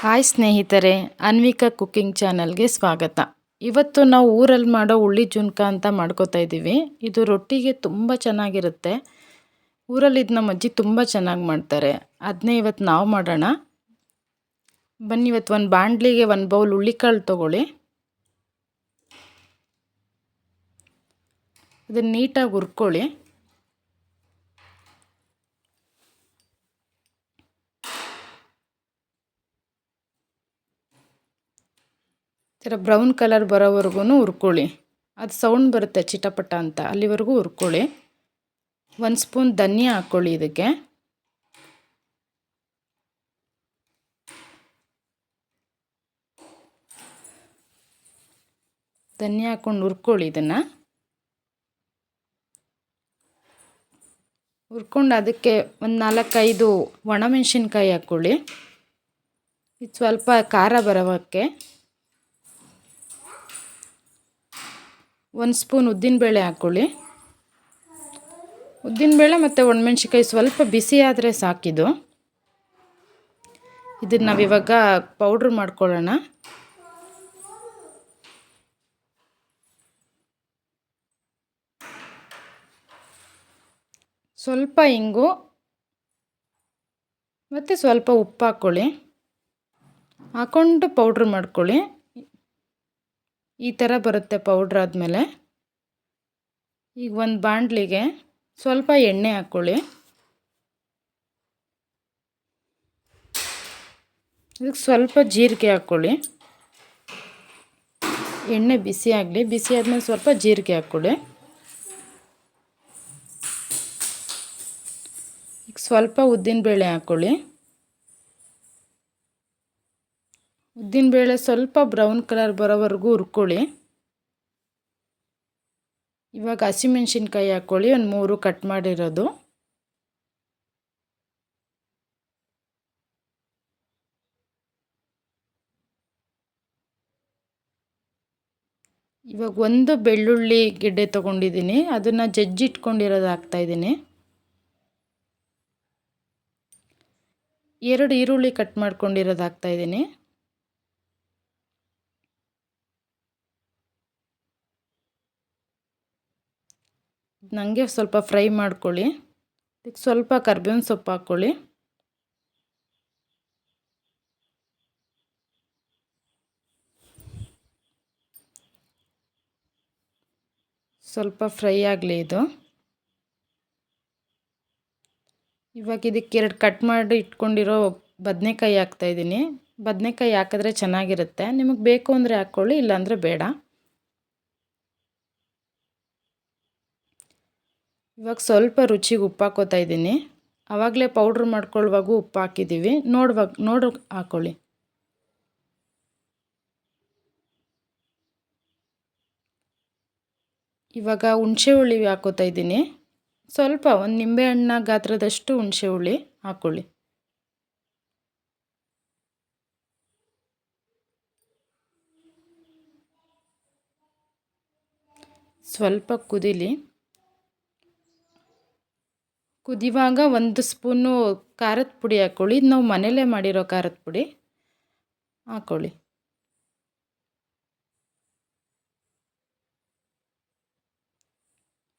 Hi ಸ್ನೇಹಿತರೆ, Anvika cooking ಚಾನಲ್ಗೆ ಸ್ವಾಗತ. ಇವತ್ತು ನಾವು ಊರಲ್ಲಿ ಮಾಡೋ ಉಳ್ಳಿ ಜುನ್ಕ ಅಂತ ಮಾಡ್ಕೋತಾ ಇದ್ದೀವಿ. ಇದು ರೊಟ್ಟಿಗೆ ತುಂಬ ಚೆನ್ನಾಗಿರುತ್ತೆ. ಊರಲ್ಲಿ ಇದು ನಮ್ಮ ಅಜ್ಜಿ ತುಂಬ ಚೆನ್ನಾಗಿ ಮಾಡ್ತಾರೆ. ಅದನ್ನೇ ಇವತ್ತು ನಾವು ಮಾಡೋಣ. ಬನ್ನಿ, ಇವತ್ತು ಒಂದು ಬಾಂಡ್ಲಿಗೆ ಒಂದು ಬೌಲ್ ಹುಳ್ಳಿಕಾಳು ತೊಗೊಳ್ಳಿ. ಅದನ್ನು ನೀಟಾಗಿ ಹುರ್ಕೊಳ್ಳಿ. ಥರ ಬ್ರೌನ್ ಕಲರ್ ಬರೋವರೆಗೂ ಹುರ್ಕೊಳ್ಳಿ. ಅದು ಸೌಂಡ್ ಬರುತ್ತೆ ಚಿಟಪಟ ಅಂತ. ಅಲ್ಲಿವರೆಗೂ ಹುರ್ಕೊಳ್ಳಿ. ಒಂದು ಸ್ಪೂನ್ ಧನಿಯಾ ಹಾಕ್ಕೊಳ್ಳಿ ಇದಕ್ಕೆ. ಧನಿಯಾ ಹಾಕ್ಕೊಂಡು ಹುರ್ಕೊಳ್ಳಿ ಇದನ್ನು. ಹುರ್ಕೊಂಡು ಅದಕ್ಕೆ ಒಂದು ನಾಲ್ಕೈದು ಒಣಮೆಣ್ಸಿನ್ಕಾಯಿ ಹಾಕ್ಕೊಳ್ಳಿ ಇದು ಸ್ವಲ್ಪ ಖಾರ ಬರೋವಕ್ಕೆ. ಒಂದು ಸ್ಪೂನ್ ಉದ್ದಿನಬೇಳೆ ಹಾಕ್ಕೊಳ್ಳಿ. ಉದ್ದಿನಬೇಳೆ ಮತ್ತು ಒಣಮೆಣ್ಸಿಕಾಯಿ ಸ್ವಲ್ಪ ಬಿಸಿ ಆದರೆ ಸಾಕಿದು ಇದನ್ನು ನಾವಿವಾಗ ಪೌಡ್ರ್ ಮಾಡ್ಕೊಳ್ಳೋಣ. ಸ್ವಲ್ಪ ಇಂಗು ಮತ್ತು ಸ್ವಲ್ಪ ಉಪ್ಪು ಹಾಕ್ಕೊಳ್ಳಿ. ಹಾಕ್ಕೊಂಡು ಪೌಡ್ರ್ ಮಾಡ್ಕೊಳ್ಳಿ. ಈ ಥರ ಬರುತ್ತೆ ಪೌಡ್ರ್ ಆದಮೇಲೆ. ಈಗ ಒಂದು ಬಾಂಡ್ಲಿಗೆ ಸ್ವಲ್ಪ ಎಣ್ಣೆ ಹಾಕ್ಕೊಳ್ಳಿ. ಇದಕ್ಕೆ ಸ್ವಲ್ಪ ಜೀರಿಗೆ ಹಾಕ್ಕೊಳ್ಳಿ. ಎಣ್ಣೆ ಬಿಸಿ ಆಗಲಿ, ಬಿಸಿ ಆದಮೇಲೆ ಸ್ವಲ್ಪ ಜೀರಿಗೆ ಹಾಕ್ಕೊಳ್ಳಿ. ಈಗ ಸ್ವಲ್ಪ ಉದ್ದಿನಬೇಳೆ ಹಾಕ್ಕೊಳ್ಳಿ. ಉದ್ದಿನಬೇಳೆ ಸ್ವಲ್ಪ ಬ್ರೌನ್ ಕಲರ್ ಬರೋವರೆಗೂ ಹುರ್ಕೊಳ್ಳಿ. ಇವಾಗ ಹಸಿಮೆಣ್ಸಿನ್ಕಾಯಿ ಹಾಕ್ಕೊಳ್ಳಿ ಒಂದು ಮೂರು ಕಟ್ ಮಾಡಿರೋದು. ಇವಾಗ ಒಂದು ಬೆಳ್ಳುಳ್ಳಿ ಗೆಡ್ಡೆ ತೊಗೊಂಡಿದ್ದೀನಿ, ಅದನ್ನು ಜಜ್ಜಿಟ್ಕೊಂಡಿರೋದು ಹಾಕ್ತಾಯಿದ್ದೀನಿ ಎರಡು ಈರುಳ್ಳಿ ಕಟ್ ಮಾಡ್ಕೊಂಡಿರೋದು ಹಾಕ್ತಾಯಿದ್ದೀನಿ ನನಗೆ ಸ್ವಲ್ಪ ಫ್ರೈ ಮಾಡ್ಕೊಳ್ಳಿ. ಅದಕ್ಕೆ ಸ್ವಲ್ಪ ಕರ್ಬೇವಿನ ಸೊಪ್ಪು ಹಾಕ್ಕೊಳ್ಳಿ. ಸ್ವಲ್ಪ ಫ್ರೈ ಆಗಲಿ ಇದು. ಇವಾಗ ಇದಕ್ಕೆ ಎರಡು ಕಟ್ ಮಾಡಿ ಇಟ್ಕೊಂಡಿರೋ ಬದನೆಕಾಯಿ ಹಾಕ್ತಾಯಿದ್ದೀನಿ ಬದನೆಕಾಯಿ ಹಾಕಿದ್ರೆ ಚೆನ್ನಾಗಿರುತ್ತೆ. ನಿಮಗೆ ಬೇಕು ಅಂದರೆ ಹಾಕ್ಕೊಳ್ಳಿ, ಇಲ್ಲಾಂದರೆ ಬೇಡ. ಇವಾಗ ಸ್ವಲ್ಪ ರುಚಿಗೆ ಉಪ್ಪು ಹಾಕೋತಾ ಇದ್ದೀನಿ. ಆವಾಗಲೇ ಪೌಡ್ರ್ ಮಾಡ್ಕೊಳ್ಳುವಾಗೂ ಉಪ್ಪು ಹಾಕಿದ್ದೀವಿ. ನೋಡುವಾಗ ನೋಡು ಹಾಕ್ಕೊಳ್ಳಿ ಇವಾಗ ಹುಣಸೆ ಹುಳಿ ಹಾಕೋತಾ ಇದ್ದೀನಿ. ಸ್ವಲ್ಪ ಒಂದು ನಿಂಬೆಹಣ್ಣ ಗಾತ್ರದಷ್ಟು ಹುಣಸೆ ಹುಳಿ ಹಾಕ್ಕೊಳ್ಳಿ ಸ್ವಲ್ಪ ಕುದೀಲಿ. ಕುದಿವಾಗ ಒಂದು ಸ್ಪೂನು ಖಾರದ ಪುಡಿ ಹಾಕ್ಕೊಳ್ಳಿ ಇದು ನಾವು ಮನೆಯಲ್ಲೇ ಮಾಡಿರೋ ಖಾರದ ಪುಡಿ ಹಾಕ್ಕೊಳ್ಳಿ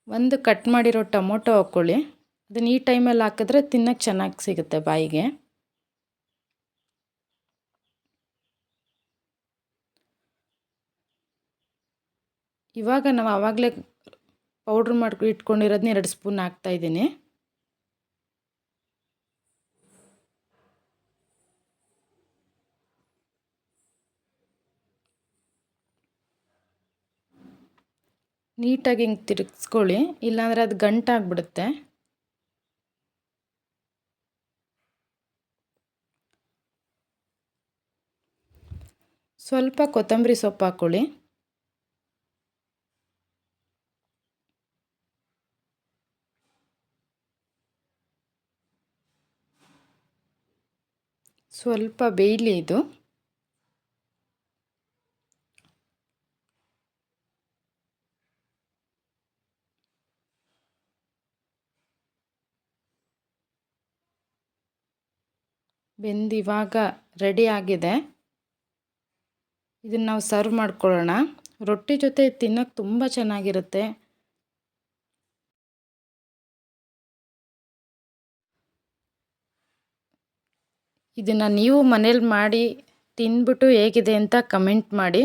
ಒಂದು ಕಟ್ ಮಾಡಿರೋ ಟೊಮೊಟೊ ಹಾಕ್ಕೊಳ್ಳಿ ಅದನ್ನು ಈ ಟೈಮಲ್ಲಿ ಹಾಕಿದ್ರೆ ತಿನ್ನೋಕ್ಕೆ ಚೆನ್ನಾಗಿ ಸಿಗುತ್ತೆ ಬಾಯಿಗೆ. ಇವಾಗ ನಾವು ಆವಾಗಲೇ ಪೌಡ್ರ್ ಮಾಡಿ ಇಟ್ಕೊಂಡಿರೋದನ್ನ ಎರಡು ಸ್ಪೂನ್ ಹಾಕ್ತಾಯಿದ್ದೀನಿ ನೀಟಾಗಿ ಹಿಂಗೆ ತಿರುಗಿಸ್ಕೊಳ್ಳಿ ಇಲ್ಲಾಂದರೆ ಅದು ಗಂಟಾಗ್ಬಿಡುತ್ತೆ. ಸ್ವಲ್ಪ ಕೊತ್ತಂಬರಿ ಸೊಪ್ಪು ಹಾಕ್ಕೊಳ್ಳಿ ಸ್ವಲ್ಪ ಬೇಯಲಿ ಇದು. ಬೆಂದು ಇವಾಗ ರೆಡಿ ಆಗಿದೆ. ಇದನ್ನು ನಾವು ಸರ್ವ್ ಮಾಡ್ಕೊಳ್ಳೋಣ. ರೊಟ್ಟಿ ಜೊತೆ ತಿನ್ನೋಕ್ಕೆ ತುಂಬ ಚೆನ್ನಾಗಿರುತ್ತೆ. ಇದನ್ನು ನೀವು ಮನೇಲಿ ಮಾಡಿ ತಿಂದ್ಬಿಟ್ಟು ಹೇಗಿದೆ ಅಂತ ಕಮೆಂಟ್ ಮಾಡಿ.